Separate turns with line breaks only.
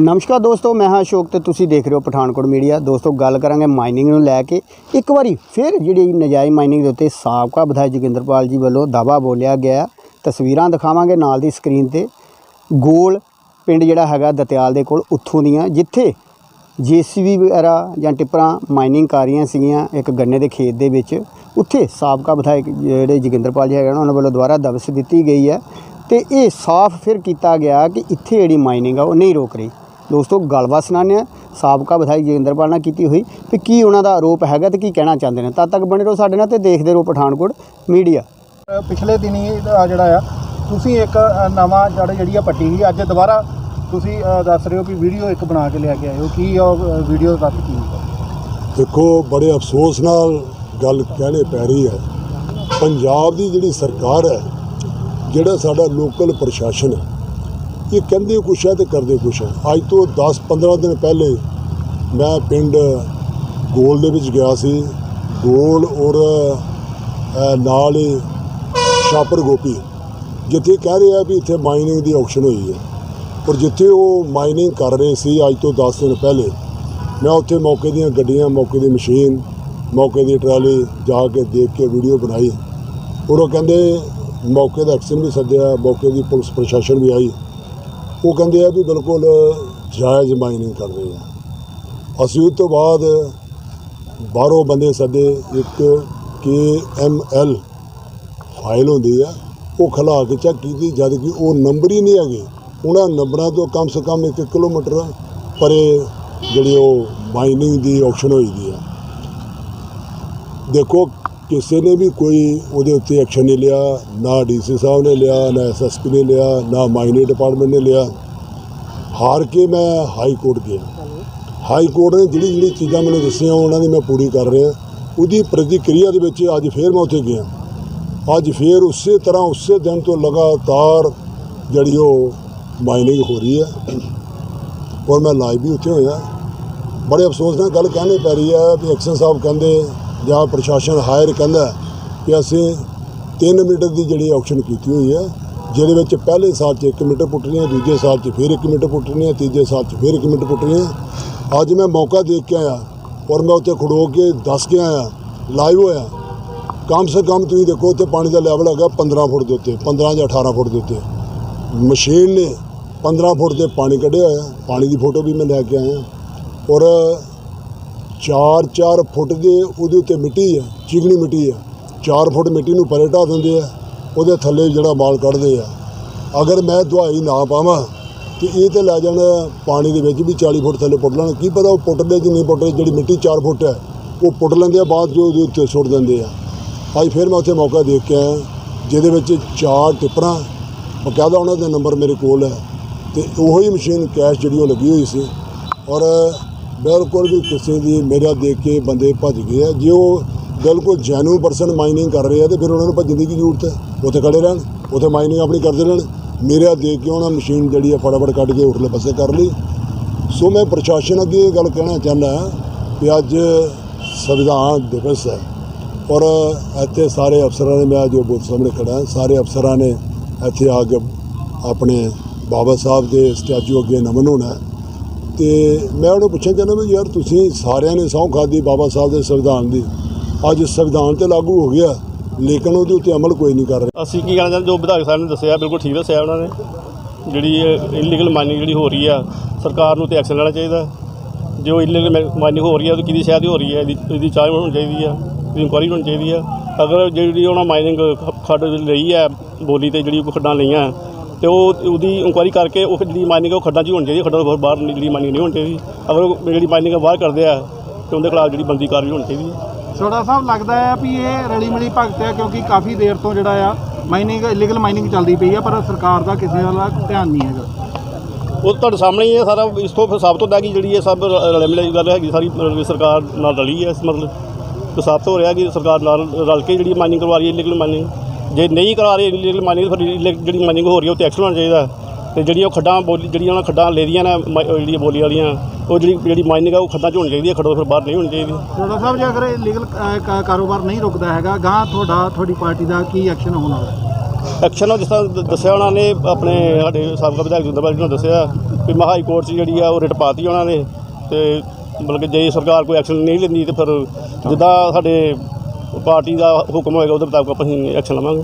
ਨਮਸਕਾਰ ਦੋਸਤੋ, ਮੈਂ ਹਾਂ ਅਸ਼ੋਕ ਤੇ ਤੁਸੀਂ ਦੇਖ ਰਹੇ ਹੋ ਪਠਾਨਕੋਟ ਮੀਡੀਆ। ਦੋਸਤੋ, ਗੱਲ ਕਰਾਂਗੇ ਮਾਈਨਿੰਗ ਨੂੰ ਲੈ ਕੇ। ਇੱਕ ਵਾਰੀ ਫਿਰ ਜਿਹੜੀ ਨਜਾਇਜ਼ ਮਾਈਨਿੰਗ ਦੇ ਉੱਤੇ ਸਾਬਕਾ ਵਿਧਾਇਕ ਜੋਗਿੰਦਰਪਾਲ ਜੀ ਵੱਲੋਂ ਦਾਵਾ ਬੋਲਿਆ ਗਿਆ। ਤਸਵੀਰਾਂ ਦਿਖਾਵਾਂਗੇ ਨਾਲ ਦੀ ਸਕਰੀਨ ਤੇ। ਗੋਲ ਪਿੰਡ ਜਿਹੜਾ ਹੈਗਾ ਦਤਿਆਲ ਦੇ ਕੋਲ ਉੱਥੋਂ ਦੀਆਂ, ਜਿੱਥੇ ਜੀਸੀਬੀ ਵਗੈਰਾ ਜਾਂ ਟਿੱਪਰਾਂ ਮਾਈਨਿੰਗ ਕਰ ਰਹੀਆਂ ਸੀਗੀਆਂ ਇੱਕ ਗੰਨੇ ਦੇ ਖੇਤ ਦੇ ਵਿੱਚ। ਉੱਥੇ ਸਾਬਕਾ ਵਿਧਾਇਕ ਜਿਹੜੇ ਜੋਗਿੰਦਰਪਾਲ ਜੀ ਹੈਗੇ ਨੇ, ਉਹਨਾਂ ਵੱਲੋਂ ਦੁਬਾਰਾ ਦਬਸ ਦਿੱਤੀ ਗਈ ਹੈ। ਤੇ ਇਹ ਸਾਫ਼ ਫਿਰ ਕੀਤਾ ਗਿਆ ਕਿ ਇੱਥੇ ਜਿਹੜੀ ਮਾਈਨਿੰਗ ਆ, ਉਹ ਨਹੀਂ ਰੋਕ ਰਹੀ। ਦੋਸਤੋ ਗੱਲਬਾਤ ਸੁਣਾਉਂਦੇ ਹਾਂ। ਸਾਬਕਾ ਵਿਧਾਇਕ ਜੋਗਿੰਦਰਪਾਲ ਨਾਲ ਕੀਤੀ ਹੋਈ ਵੀ ਕੀ ਉਹਨਾਂ ਦਾ ਆਰੋਪ ਹੈਗਾ ਤੇ ਕੀ ਕਹਿਣਾ ਚਾਹੁੰਦੇ ਨੇ? ਤਦ ਤੱਕ ਬਣੇ ਰਹੋ ਸਾਡੇ ਨਾਲ ਤੇ ਦੇਖਦੇ ਰਹੋ ਪਠਾਨਕੋਟ ਮੀਡੀਆ।
ਪਿਛਲੇ ਦਿਨੀ ਆ ਜਿਹੜਾ ਆ ਤੁਸੀਂ ਇੱਕ ਨਵਾਂ ਜੜ ਜਿਹੜੀ ਆ ਪੱਟੀ ਸੀ ਅੱਜ ਦੁਬਾਰਾ ਤੁਸੀਂ ਦੱਸ ਰਹੇ ਹੋ ਕਿ ਵੀਡੀਓ ਇੱਕ ਬਣਾ ਕੇ ਲੈ ਕੇ ਆਏ ਹੋ। ਕੀ ਉਹ ਵੀਡੀਓ ਦਾ ਕੀ? ਹੈ
ਦੇਖੋ ਬੜੇ ਅਫਸੋਸ ਨਾਲ ਗੱਲ ਕਹਿਣੇ ਪੈ ਰਹੀ ਹੈ। ਪੰਜਾਬ ਦੀ ਜਿਹੜੀ ਸਰਕਾਰ ਹੈ ਜਿਹੜਾ ਸਾਡਾ ਲੋਕਲ ਪ੍ਰਸ਼ਾਸਨ ਹੈ ਇਹ ਕਹਿੰਦੇ ਕੁਛ ਹੈ ਤੇ ਕਰਦੇ ਕੁਛ ਹੈ। ਅੱਜ ਤੋਂ 10-15 ਦਿਨ ਪਹਿਲੇ ਮੈਂ ਪਿੰਡ ਗੋਲ ਦੇ ਵਿੱਚ ਗਿਆ ਸੀ। ਗੋਲ ਔਰ ਨਾਲ ਹੀ ਸ਼ਾਪਰ ਗੋਪੀ। ਜਿੱਥੇ ਕਹਿ ਰਹੇ ਆ ਵੀ ਇੱਥੇ ਮਾਈਨਿੰਗ ਦੀ ਆਕਸ਼ਨ ਹੋਈ ਹੈ। ਔਰ ਜਿੱਥੇ ਉਹ ਮਾਈਨਿੰਗ ਕਰ ਰਹੇ ਸੀ ਅੱਜ ਤੋਂ 10 ਦਿਨ ਪਹਿਲੇ, ਮੈਂ ਉੱਥੇ ਮੌਕੇ ਦੀਆਂ ਗੱਡੀਆਂ, ਮੌਕੇ ਦੀ ਮਸ਼ੀਨ, ਮੌਕੇ ਦੀ ਟਰਾਲੀ ਜਾ ਕੇ ਦੇਖ ਕੇ ਵੀਡੀਓ ਬਣਾਈ। ਔਰ ਉਹ ਕਹਿੰਦੇ ਮੌਕੇ ਦਾ ਐਕਸ਼ਨ ਵੀ ਸੱਦਿਆ, ਮੌਕੇ ਦੀ ਪੁਲਿਸ ਪ੍ਰਸ਼ਾਸਨ ਵੀ ਆਈ। ਉਹ ਕਹਿੰਦੇ ਆ ਵੀ ਬਿਲਕੁਲ ਜਾਇਜ਼ ਮਾਈਨਿੰਗ ਕਰ ਰਹੇ ਆ। ਅਸੀਂ ਉਸ ਤੋਂ ਬਾਅਦ ਬਾਹਰੋਂ ਬੰਦੇ ਸੱਦੇ ਇੱਕ ਕੇ ਐਮ ਐਲ ਫਾਈਲ ਹੁੰਦੀ ਆ, ਉਹ ਖਲਾ ਕੇ ਚੈੱਕ ਕੀਤੀ ਜਦ ਕਿ ਉਹ ਨੰਬਰ ਹੀ ਨਹੀਂ ਹੈਗੇ। ਉਹਨਾਂ ਨੰਬਰਾਂ ਤੋਂ ਕਮ ਸੇ ਕਮ 1 ਕਿਲੋਮੀਟਰ ਪਰੇ ਜਿਹੜੀ ਉਹ ਮਾਈਨਿੰਗ ਦੀ ਆਪਸ਼ਨ ਹੋਈ ਦੀ ਆ। ਦੇਖੋ ਕਿਸੇ ਨੇ ਵੀ ਕੋਈ ਉਹਦੇ ਉੱਤੇ ਐਕਸ਼ਨ ਨਹੀਂ ਲਿਆ, ਨਾ ਡੀਸੀ ਸਾਹਿਬ ਨੇ ਲਿਆ, ਨਾ ਐਸਐਸਪੀ ਨੇ ਲਿਆ, ਨਾ ਮਾਈਨਿੰਗ ਡਿਪਾਰਟਮੈਂਟ ਨੇ ਲਿਆ। ਹਾਰ ਕੇ ਮੈਂ ਹਾਈ ਕੋਰਟ ਗਿਆ। ਹਾਈ ਕੋਰਟ ਨੇ ਜਿਹੜੀ ਜਿਹੜੀ ਚੀਜ਼ਾਂ ਮੈਨੂੰ ਦੱਸੀਆਂ, ਉਹਨਾਂ ਦੀ ਮੈਂ ਪੂਰੀ ਕਰ ਰਿਹਾ। ਉਹਦੀ ਪ੍ਰਤੀਕਿਰਿਆ ਦੇ ਵਿੱਚ ਅੱਜ ਫੇਰ ਮੈਂ ਉੱਥੇ ਗਿਆ। ਅੱਜ ਫੇਰ ਉਸੇ ਤਰ੍ਹਾਂ, ਉਸੇ ਦਿਨ ਤੋਂ ਲਗਾਤਾਰ ਜਿਹੜੀ ਉਹ ਮਾਈਨਿੰਗ ਹੋ ਰਹੀ ਹੈ। ਔਰ ਮੈਂ ਲਾਈਵ ਵੀ ਉੱਥੇ ਹੋਇਆ। ਬੜੇ ਅਫਸੋਸ ਨਾਲ ਗੱਲ ਕਹਿਣੀ ਪੈ ਰਹੀ ਹੈ ਵੀ ਐਕਸ਼ਨ ਸਾਹਿਬ ਕਹਿੰਦੇ ਜਾਂ ਪ੍ਰਸ਼ਾਸਨ ਹਾਇਰ ਕਹਿੰਦਾ ਕਿ ਅਸੀਂ 3 ਮੀਟਰ ਦੀ ਜਿਹੜੀ ਆਕਸ਼ਨ ਕੀਤੀ ਹੋਈ ਹੈ, ਜਿਹਦੇ ਵਿੱਚ ਪਹਿਲੇ ਸਾਲ 'ਚ 1 ਮੀਟਰ ਪੁੱਟਣੀ ਹੈ, ਦੂਜੇ ਸਾਲ 'ਚ ਫਿਰ 1 ਮੀਟਰ ਪੁੱਟਣੀ ਹੈ, ਤੀਜੇ ਸਾਲ 'ਚ ਫਿਰ 1 ਮੀਟਰ ਪੁੱਟਣੀ ਹੈ। ਅੱਜ ਮੈਂ ਮੌਕਾ ਦੇਖ ਕੇ ਆਇਆ ਔਰ ਮੈਂ ਉੱਥੇ ਖੜੋ ਕੇ ਦੱਸ ਕੇ ਆਇਆ ਲਾਈਵ ਹੋਇਆ। ਕਮ ਸੇ ਕਮ ਤੁਸੀਂ ਦੇਖੋ ਉੱਥੇ ਪਾਣੀ ਦਾ ਲੈਵਲ ਹੈਗਾ 15 ਫੁੱਟ ਦੇ ਉੱਤੇ 15 ਜਾਂ 18 ਫੁੱਟ ਦੇ ਉੱਤੇ। ਮਸ਼ੀਨ ਨੇ 15 ਫੁੱਟ ਤੇ ਪਾਣੀ ਕੱਢਿਆ ਹੋਇਆ, ਪਾਣੀ ਦੀ ਫੋਟੋ ਵੀ ਮੈਂ ਲੈ ਕੇ ਆਇਆ। ਔਰ 4-4 ਫੁੱਟ ਦੇ ਉਹਦੇ ਉੱਤੇ ਮਿੱਟੀ ਹੈ ਚੀਕਣੀ ਮਿੱਟੀ ਹੈ 4 ਫੁੱਟ ਮਿੱਟੀ ਨੂੰ ਪਰੇ ਢਾਹ ਦਿੰਦੇ ਆ, ਉਹਦੇ ਥੱਲੇ ਜਿਹੜਾ ਮਾਲ ਕੱਢਦੇ ਆ। ਅਗਰ ਮੈਂ ਦਵਾਈ ਨਾ ਪਾਵਾਂ ਤੇ ਇਹ ਤੇ ਲੈ ਜਾਣ ਪਾਣੀ ਦੇ ਵਿੱਚ ਵੀ 40 ਫੁੱਟ ਥੱਲੇ ਪੁੱਟ ਲੈਣ। ਕੀ ਪਤਾ ਉਹ ਪੁੱਟਦੇ ਕਿ ਨਹੀਂ ਪੁੱਟਦੇ ਜਿਹੜੀ ਮਿੱਟੀ 4 ਫੁੱਟ ਹੈ ਉਹ ਪੁੱਟ ਲੈਂਦੇ ਆ, ਬਾਅਦ ਜੋ ਉਹਦੇ ਉੱਤੇ ਸੁੱਟ ਦਿੰਦੇ ਆ। ਅੱਜ ਫਿਰ ਮੈਂ ਉੱਥੇ ਮੌਕਾ ਦੇਖ ਕੇ ਆਇਆ, ਜਿਹਦੇ ਵਿੱਚ ਚਾਰ ਟਿੱਪਰਾਂ, ਬਕਾਇਦਾ ਉਹਨਾਂ ਦੇ ਨੰਬਰ ਮੇਰੇ ਕੋਲ ਹੈ ਤੇ ਉਹੋ ਹੀ ਮਸ਼ੀਨ ਕੈਸ਼ ਜਿਹੜੀ ਉਹ ਲੱਗੀ ਹੋਈ ਸੀ। ਔਰ ਬਿਲਕੁਲ ਵੀ ਕਿਸੇ ਦੀ ਮੇਰਾ ਦੇਖ ਕੇ ਬੰਦੇ ਭੱਜ ਗਏ ਆ। ਜੇ ਉਹ ਬਿਲਕੁਲ ਜੈਨੂਨ ਪਰਸਨ ਮਾਈਨਿੰਗ ਕਰ ਰਹੇ ਆ ਤੇ ਫਿਰ ਉਹਨਾਂ ਨੂੰ ਭੱਜਣ ਦੀ ਕੀ ਜ਼ਰੂਰਤ ਹੈ? ਉੱਥੇ ਖੜੇ ਰਹਿਣ, ਉੱਥੇ ਮਾਈਨਿੰਗ ਆਪਣੀ ਕਰਦੇ ਰਹਿਣ। ਮੇਰਾ ਦੇਖ ਕੇ ਉਹਨਾਂ ਮਸ਼ੀਨ ਜਿਹੜੀ ਆ ਫਟਾਫਟ ਕੱਢ ਕੇ ਉਰਲੇ ਪਾਸੇ ਕਰ ਲਈ। ਸੋ ਮੈਂ ਪ੍ਰਸ਼ਾਸਨ ਅੱਗੇ ਇਹ ਗੱਲ ਕਹਿਣਾ ਚਾਹੁੰਦਾ ਕਿ ਅੱਜ ਸੰਵਿਧਾਨ ਦਿਵਸ ਹੈ ਔਰ ਇੱਥੇ ਸਾਰੇ ਅਫਸਰਾਂ ਨੇ ਮੈਂ ਜੋ ਬੂਥ ਸਾਹਮਣੇ ਖੜਾ ਸਾਰੇ ਅਫਸਰਾਂ ਨੇ ਇੱਥੇ ਆ ਕੇ ਆਪਣੇ ਬਾਬਾ ਸਾਹਿਬ ਦੇ ਸਟੈਚੂ ਅੱਗੇ ਨਮਨ ਹੋਣਾ ਤੇ ਮੈਂ ਉਹਨੂੰ ਪੁੱਛਣਾ ਚਾਹੁੰਦਾ ਵੀ ਯਾਰ ਤੁਸੀਂ ਸਾਰਿਆਂ ਨੇ ਸਹੁੰ ਖਾਦੀ ਬਾਬਾ ਸਾਹਿਬ ਦੇ ਸੰਵਿਧਾਨ ਦੀ। ਅੱਜ ਸੰਵਿਧਾਨ ਤੇ ਲਾਗੂ ਹੋ ਗਿਆ, ਲੇਕਿਨ ਉਹਦੇ ਉੱਤੇ ਅਮਲ ਕੋਈ ਨਹੀਂ ਕਰ ਰਿਹਾ।
ਅਸੀਂ ਕੀ ਕਹਿਣਾ ਚਾਹੁੰਦੇ? ਜੋ ਵਿਧਾਇਕ ਸਾਹਿਬ ਨੇ ਦੱਸਿਆ, ਬਿਲਕੁਲ ਠੀਕ ਦੱਸਿਆ ਉਹਨਾਂ ਨੇ। ਜਿਹੜੀ ਇਲੀਗਲ ਮਾਈਨਿੰਗ ਜਿਹੜੀ ਹੋ ਰਹੀ ਆ, ਸਰਕਾਰ ਨੂੰ ਤੇ ਐਕਸ਼ਨ ਲੈਣਾ ਚਾਹੀਦਾ। ਜੋ ਇਲੀਗਲ ਮਾਈਨਿੰਗ ਹੋ ਰਹੀ ਆ ਉਹ ਕਿਹਦੀ ਸ਼ਾਇਦ ਹੋ ਰਹੀ ਹੈ ਇਹਦੀ ਇਹਦੀ ਚਾਹ ਹੋਣੀ ਚਾਹੀਦੀ ਆ, ਇਹਦੀ ਇਨਕੁਆਰੀ ਹੋਣੀ ਚਾਹੀਦੀ ਆ। ਅਗਰ ਜਿਹੜੀ ਉਹਨਾਂ ਮਾਈਨਿੰਗ ਖੱਡ ਲਈ ਹੈ ਬੋਲੀ ਤੇ ਜਿਹੜੀ ਖੱਡਾਂ ਲਈਆਂ ਤੇ ਉਹ ਉਹਦੀ ਇਨਕੁਆਰੀ ਕਰਕੇ ਉਹ ਜਿਹੜੀ ਮਾਈਨਿੰਗ ਉਹ ਖੱਡਾਂ 'ਚ ਹੋਣੀ ਚਾਹੀਦੀ ਖੱਡਾਂ ਤੋਂ ਬਾਹਰ ਜਿਹੜੀ ਮਾਈਨਿੰਗ ਨਹੀਂ ਹੋਣੀ ਚਾਹੀਦੀ। ਅਗਰ ਉਹ ਜਿਹੜੀ ਮਾਈਨਿੰਗ ਬਾਹਰ ਕਰਦੇ ਆ ਤੇ ਉਹਦੇ ਖਿਲਾਫ ਜਿਹੜੀ ਬੰਦੀ ਕਾਰਵਾਈ ਹੋਣੀ ਚਾਹੀਦੀ ਹੈ।
ਸਾਹਿਬ ਲੱਗਦਾ ਹੈ ਵੀ ਇਹ ਰਲੀ ਮਿਲੀ ਭਗਤ ਹੈ ਕਿਉਂਕਿ ਕਾਫੀ ਦੇਰ ਤੋਂ ਜਿਹੜਾ ਆ ਮਾਈਨਿੰਗ ਇਲੀਗਲ ਮਾਈਨਿੰਗ ਚੱਲਦੀ ਪਈ ਆ ਪਰ ਸਰਕਾਰ ਦਾ ਕਿਸੇ ਵੱਲ ਧਿਆਨ ਨਹੀਂ ਹੈਗਾ।
ਉਹ ਤੁਹਾਡੇ ਸਾਹਮਣੇ ਹੀ ਹੈ ਸਾਰਾ ਇਸ ਤੋਂ ਫਿਰ ਸਾਬਤ ਹੁੰਦਾ ਕਿ ਜਿਹੜੀ ਇਹ ਸਭ ਰਲੇ ਮਿਲੇ ਗੱਲ ਹੈਗੀ ਸਾਰੀ ਸਰਕਾਰ ਨਾਲ ਰਲੀ ਹੈ ਇਸ ਮਤਲਬ। ਤੇ ਸਾਬਤ ਹੋ ਰਿਹਾ ਕਿ ਸਰਕਾਰ ਨਾਲ ਰਲ ਕੇ ਜਿਹੜੀ ਮਾਈਨਿੰਗ ਕਰਵਾ ਰਹੀ ਹੈ ਇਲੀਗਲ ਮਾਈਨਿੰਗ ਜੇ ਨਹੀਂ ਕਰਾ ਰਹੇ ਇਲੀਗਲ ਮਾਈਨਿੰਗ ਫਿਰ ਜਿਹੜੀ ਮਾਈਨਿੰਗ ਹੋ ਰਹੀ ਉਹ ਤੇ ਐਕਸ਼ਨ ਹੋਣਾ ਚਾਹੀਦਾ। ਤੇ ਜਿਹੜੀਆਂ ਉਹ ਖੱਡਾਂ ਬੋਲੀ ਜਿਹੜੀਆਂ ਉਹਨਾਂ ਖੱਡਾਂ ਲੈਦੀਆਂ ਨੇ ਮ- ਉਹ ਜਿਹੜੀ ਬੋਲੀ ਵਾਲੀਆਂ ਉਹ ਜਿਹੜੀ ਜਿਹੜੀ ਮਾਈਨਿੰਗ ਆ ਉਹ ਖੱਡਾਂ 'ਚ ਹੋਣੀ ਚਾਹੀਦੀ ਹੈ ਖੱਡੋਂ ਫਿਰ ਬਾਹਰ ਨਹੀਂ ਹੋਣੀ ਚਾਹੀਦੀ।
ਜੋੜਾ ਸਾਹਿਬ ਜੇ ਅਗਰ ਇਲੀਗਲ ਕਾਰੋਬਾਰ ਨਹੀਂ ਰੁਕਦਾ ਹੈਗਾ ਗਾਂ ਤੁਹਾਡਾ ਤੁਹਾਡੀ ਪਾਰਟੀ ਦਾ ਕੀ ਐਕਸ਼ਨ ਹੋਣਾ
ਐਕਸ਼ਨ ਉਹ ਜਿਸ ਤਰ੍ਹਾਂ ਦੱਸਿਆ ਉਹਨਾਂ ਨੇ ਆਪਣੇ ਸਾਡੇ ਸਾਬਕਾ ਵਿਧਾਇਕ ਜਿੰਦਰਪਾਲ ਜੀ ਨੂੰ ਦੱਸਿਆ ਵੀ ਮੈਂ ਹਾਈ ਕੋਰਟ 'ਚ ਜਿਹੜੀ ਆ ਉਹ ਰਿਟ ਪਾਤੀ ਉਹਨਾਂ ਨੇ। ਤੇ ਮਤਲਬ ਕਿ ਜੇ ਸਰਕਾਰ ਕੋਈ ਐਕਸ਼ਨ ਨਹੀਂ ਲੈਂਦੀ ਤੇ ਫਿਰ ਜਿੱਦਾਂ ਸਾਡੇ ਪਾਰਟੀ ਦਾ ਹੁਕਮ ਹੋਏਗਾ ਉਹਦੇ ਮੁਤਾਬਕ ਆਪਾਂ ਅਸੀਂ ਐਕਸ਼ਨ ਲਵਾਂਗੇ।